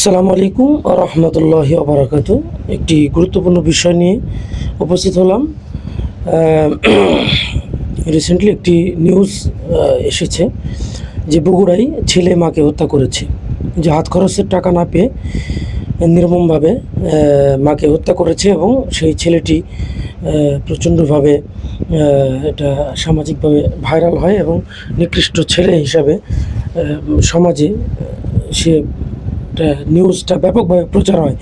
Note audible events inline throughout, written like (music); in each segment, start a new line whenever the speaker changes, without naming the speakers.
আসসালামু আলাইকুম রহমতুল্লাহি আবরাকাত একটি গুরুত্বপূর্ণ বিষয় নিয়ে উপস্থিত হলাম। রিসেন্টলি (clears throat) একটি নিউজ এসেছে যে বগুড়ায় ছেলে মাকে হত্যা করেছে। যে হাত খরচের টাকা না পেয়ে নির্মমভাবে মাকে হত্যা করেছে এবং সেই ছেলেটি প্রচণ্ডভাবে এটা সামাজিকভাবে ভাইরাল হয় এবং নিকৃষ্ট ছেলে হিসাবে সমাজে সে নিউজটা ব্যাপকভাবে প্রচার হয়।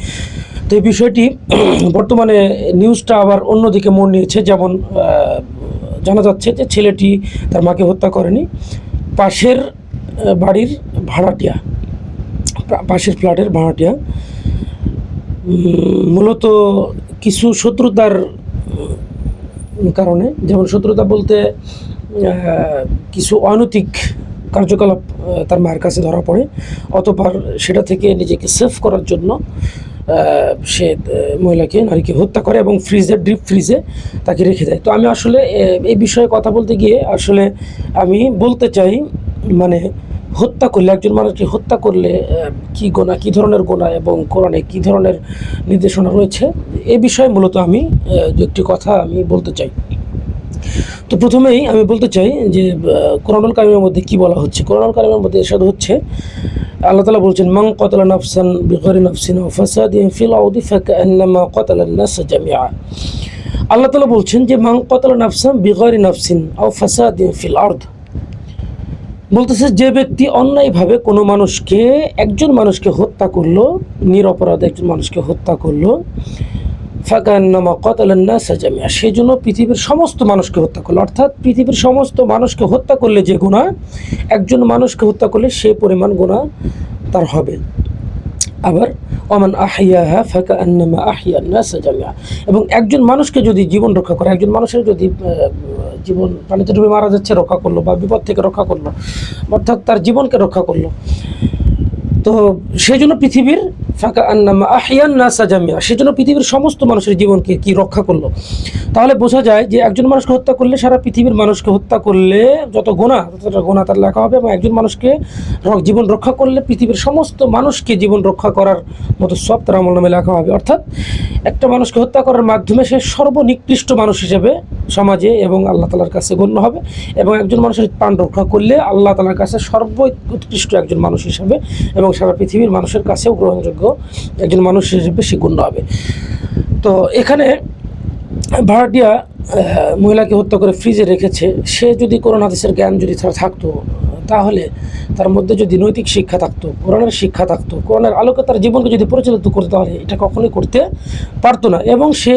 তো এই বিষয়টি (clears throat) বর্তমানে নিউজটা আবার অন্যদিকে মোড় নিয়েছে। যেমন জানা যাচ্ছে যে ছেলেটি তার মাকে হত্যা করেনি। পাশের বাড়ির ভাড়াটিয়া পাশের ফ্ল্যাটের ভাড়াটিয়া। মূলত কিছু শত্রুতার কারণে। যেমন শত্রুতা বলতে কিছু অনৈতিক কার্যকলাপ তার মায়ের কাছে ধরা পড়ে। অতপর সেটা থেকে নিজেকে সেভ করার জন্য সে মহিলাকে, নারীকে হত্যা করে এবং ফ্রিজে ডিপ ফ্রিজে তাকে রেখে দেয়। তো আমি আসলে এই বিষয়ে কথা বলতে গিয়ে আসলে আমি বলতে চাই মানে হত্যা করলে, একজন মানুষকে হত্যা করলে কি গোনা, কি ধরনের গোনা এবং কোরআনে কি ধরনের নির্দেশনা রয়েছে, এ বিষয়ে মূলত আমি একটি কথা আমি বলতে চাই। তো প্রথমেই আমি বলতে চাই যে কোরআনুল কারিমের মধ্যে কি বলা হচ্ছে? কোরআনুল কারিমের মধ্যে এরশাদ হচ্ছে, আল্লাহ তালা বলছেন মাং কতলা নাফসান বিগরি নাফসিন জামিআ। আল্লাহ তালা বলছেন যে মাং কতলা নাফসান বিগরি নাফসিন ও ফাসাদ ফিল আর্দ। বলতেছে, যে ব্যক্তি অন্যায়ভাবে কোনো মানুষকে, একজন মানুষকে হত্যা করল, নিরপরাধ একজন মানুষকে হত্যা করল ফাঁকান্নামা কতালান্না সাজামিয়া সেই পৃথিবীর সমস্ত মানুষকে হত্যা করল। অর্থাৎ পৃথিবীর সমস্ত মানুষকে হত্যা করলে যে গুণা একজন মানুষকে হত্যা করলে সেই পরিমাণ গুণা তার হবে। আবার অমান আহিয়াহা ফাঁকা আন্নামা আহিয়ান্না সাজামিয়া এবং একজন মানুষকে যদি জীবন রক্ষা করে, একজন মানুষের যদি জীবন পানিতে ডুবে মারা যাচ্ছে, রক্ষা করল বা বিপদ থেকে রক্ষা করল, অর্থাৎ তার জীবনকে রক্ষা করল তো সেই জন্য পৃথিবীর ফাঁকা আন্নামা আহিয়ান নাসা সেই জন্য পৃথিবীর সমস্ত মানুষের জীবনকে কি রক্ষা করল? তাহলে বোঝা যায় যে একজন মানুষকে হত্যা করলে সারা পৃথিবীর মানুষকে হত্যা করলে যত গোনা ততটা গোনা তার লেখা হবে এবং একজন মানুষকে জীবন রক্ষা করলে পৃথিবীর সমস্ত মানুষকে জীবন রক্ষা করার মতো সব তার আমল নামে লেখা হবে। অর্থাৎ একটা মানুষকে হত্যা করার মাধ্যমে সে সর্বনিকৃষ্ট মানুষ হিসেবে সমাজে এবং আল্লাহ তালার কাছে গণ্য হবে এবং একজন মানুষের প্রাণ রক্ষা করলে আল্লাহ তালার কাছে সর্বোৎকৃষ্ট একজন মানুষ হিসেবে এবং সারা পৃথিবীর মানুষের কাছেও গ্রহণযোগ্য একজন মানুষ হিসেবে সে গণ্য হবে। তো এখানে ভাড়াটিয়া মহিলাকে হত্যা করে ফ্রিজে রেখেছে। সে যদি করোনা দেশের জ্ঞান যদি থাকতো তাহলে তার মধ্যে যদি নৈতিক শিক্ষা থাকতো, কোরআনের শিক্ষা থাকতো, কোরআনের আলোকে তার জীবনকে যদি পরিচালিত করতে, তাহলে এটা কখনোই করতে পারতো না। এবং সে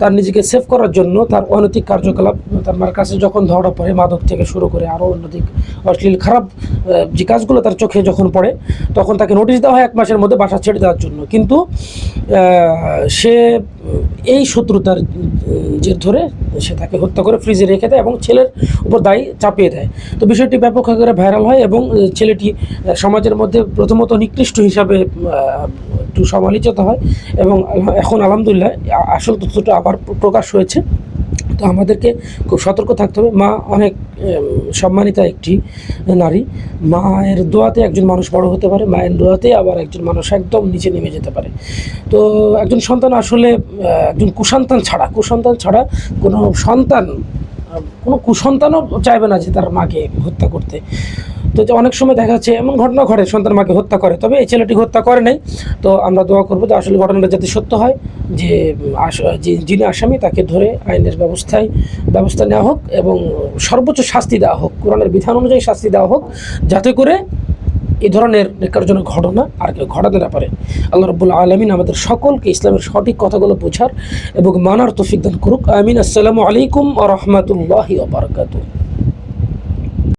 তার নিজেকে সেভ করার জন্য তার অনৈতিক কার্যকলাপ, তার মার কাছে যখন ধরা পড়ে, মাদক থেকে শুরু করে আরও অন্যদিক অশ্লীল, খারাপ যে কাজগুলো তার চোখে যখন পড়ে, তখন তাকে নোটিশ দেওয়া হয় এক মাসের মধ্যে বাসা ছেড়ে দেওয়ার জন্য। কিন্তু সে এই শত্রুতার জের ধরে সে তাকে হত্যা করে ফ্রিজে রেখে দেয় এবং ছেলের উপর দায়ী চাপিয়ে দেয়। তো বিষয়টি ব্যাপক আকারে ভাইরাল হয় এবং ছেলেটি সমাজের মধ্যে প্রথমত নিকৃষ্ট হিসাবে একটু সমালোচিত হয় এবং এখন আলহামদুলিল্লাহ আসল তথ্যটা আবার প্রকাশ হয়েছে। তো আমাদেরকে খুব সতর্ক থাকতে হবে। মা অনেক সম্মানিতা একটি নারী। মায়ের দোয়াতে একজন মানুষ বড় হতে পারে, মায়ের দোয়াতে আবার একজন মানুষ একদম নিচে নেমে যেতে পারে। তো একজন সন্তান আসলে একজন কুসন্তান ছাড়া কুসন্তান ছাড়া কোনো সন্তান কোনো কুসন্তানও চাইবে না যে তার মাকে হত্যা করতে। তো যে অনেক সময় দেখা যাচ্ছে এমন ঘটনা ঘটে, সন্তান মাকে হত্যা করে। তবে এই ছেলেটি হত্যা করে নাই। তো আমরা দোয়া করব যে আসলে ঘটনাটা যাতে সত্য হয়, যে যিনি আসামি তাকে ধরে আইনের ব্যবস্থায়, ব্যবস্থা নেওয়া হোক এবং সর্বোচ্চ শাস্তি দেওয়া হোক। কোরআনের বিধান অনুযায়ী শাস্তি দেওয়া হোক, যাতে করে এই ধরনের বেকারজনক ঘটনা আর কেউ ঘটাতে না পারে। আল্লাহ রব্বুল আলমিন আমাদের সকলকে ইসলামের সঠিক কথাগুলো বোঝার এবং মানার তৌফিক দান করুক। আমিন। আসসালামু আলাইকুম আ রহমতুল্লাহি বারকাতুহ।